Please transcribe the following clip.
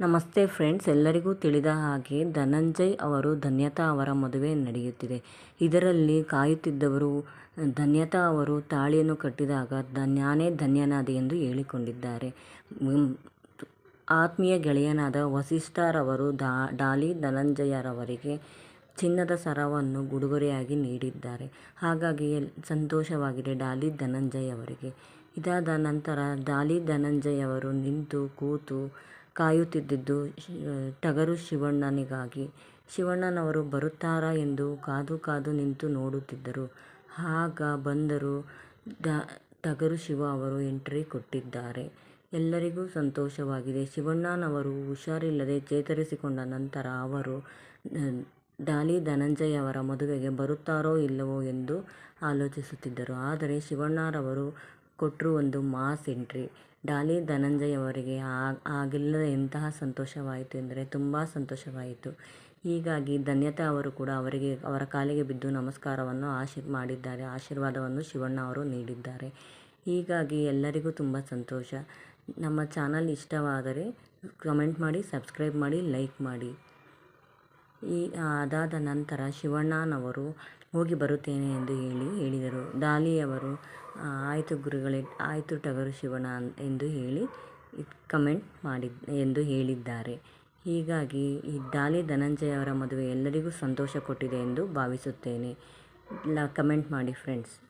ನಮಸ್ತೆ ಫ್ರೆಂಡ್ಸ್, ಎಲ್ಲರಿಗೂ ತಿಳಿದ ಹಾಗೆ ಧನಂಜಯ್ ಅವರು ಧನ್ಯತಾ ಅವರ ಮದುವೆ ನಡೆಯುತ್ತಿದೆ. ಇದರಲ್ಲಿ ಕಾಯುತ್ತಿದ್ದವರು, ಧನ್ಯತಾ ಅವರು ತಾಳಿಯನ್ನು ಕಟ್ಟಿದಾಗ ಧನ್ಯಾನೇ ಧನ್ಯನಾದೆ ಎಂದು ಹೇಳಿಕೊಂಡಿದ್ದಾರೆ. ಆತ್ಮೀಯ ಗೆಳೆಯನಾದ ವಸಿಷ್ಠರವರು ದಾ ಡಾಲಿ ಧನಂಜಯರವರಿಗೆ ಚಿನ್ನದ ಸರವನ್ನು ಉಡುಗೊರೆಯಾಗಿ ನೀಡಿದ್ದಾರೆ. ಹಾಗಾಗಿ ಸಂತೋಷವಾಗಿದೆ ಡಾಲಿ ಧನಂಜಯ್ ಅವರಿಗೆ. ಇದಾದ ನಂತರ ಡಾಲಿ ಧನಂಜಯ್ ಅವರು ನಿಂತು ಕೂತು ಕಾಯುತ್ತಿದ್ದುದು ಶಿ- ಟಗರು ಶಿವಣ್ಣನಿಗಾಗಿ. ಶಿವಣ್ಣನವರು ಬರುತ್ತಾರಾ ಎಂದು ಕಾದು ಕಾದು ನಿಂತು ನೋಡುತ್ತಿದ್ದರು. ಆಗ ಬಂದರು ದ, ಟಗರು ಶಿವ ಅವರು ಎಂಟ್ರಿ ಕೊಟ್ಟಿದ್ದಾರೆ. ಎಲ್ಲರಿಗೂ ಸಂತೋಷವಾಗಿದೆ. ಶಿವಣ್ಣನವರು ಹುಷಾರಿಲ್ಲದೆ ಚೇತರಿಸಿಕೊಂಡ ನಂತರ ಅವರು ಡಾಲಿ ಧನಂಜಯ ಅವರ ಮದುವೆಗೆ ಬರುತ್ತಾರೋ ಇಲ್ಲವೋ ಎಂದು ಆಲೋಚಿಸುತ್ತಿದ್ದರು. ಆದರೆ ಶಿವಣ್ಣರವರು ಕೊಟ್ಟರು ಒಂದು ಮಾಸ್ ಎಂಟ್ರಿ. ಡಾಲಿ ಧನಂಜಯ್ ಅವರಿಗೆ ಆಗಿಲ್ಲದ ಆಗಿಲ್ಲ ಎಂತಹ ಸಂತೋಷವಾಯಿತು ಎಂದರೆ ತುಂಬ ಸಂತೋಷವಾಯಿತು. ಹೀಗಾಗಿ ಧನ್ಯತಾ ಅವರು ಕೂಡ ಅವರಿಗೆ, ಅವರ ಕಾಲಿಗೆ ಬಿದ್ದು ನಮಸ್ಕಾರವನ್ನು ಆಶೀರ್, ಮಾಡಿದ್ದಾರೆ. ಆಶೀರ್ವಾದವನ್ನು ಶಿವಣ್ಣ ಅವರು ನೀಡಿದ್ದಾರೆ. ಹೀಗಾಗಿ ಎಲ್ಲರಿಗೂ ತುಂಬ ಸಂತೋಷ. ನಮ್ಮ ಚಾನಲ್ ಇಷ್ಟವಾದರೆ ಕಮೆಂಟ್ ಮಾಡಿ, ಸಬ್ಸ್ಕ್ರೈಬ್ ಮಾಡಿ, ಲೈಕ್ ಮಾಡಿ. ಈ, ಅದಾದ ನಂತರ ಶಿವಣ್ಣನವರು ಹೋಗಿ ಬರುತ್ತೇನೆ ಎಂದು ಹೇಳಿ, ಹೇಳಿದರು. ಡಾಲಿಯವರು ಆಯಿತು ಗುರುಗಳೇ, ಆಯಿತು ಟಗರು ಶಿವಣ್ಣ ಎಂದು ಹೇಳಿ ಕಮೆಂಟ್ ಮಾಡಿದ, ಎಂದು ಹೇಳಿದ್ದಾರೆ. ಹೀಗಾಗಿ ಈ ಧನಂಜಯ ಅವರ ಮದುವೆ ಎಲ್ಲರಿಗೂ ಸಂತೋಷ ಕೊಟ್ಟಿದೆ ಎಂದು ಭಾವಿಸುತ್ತೇನೆ. ಲ, ಕಮೆಂಟ್ ಮಾಡಿ ಫ್ರೆಂಡ್ಸ್.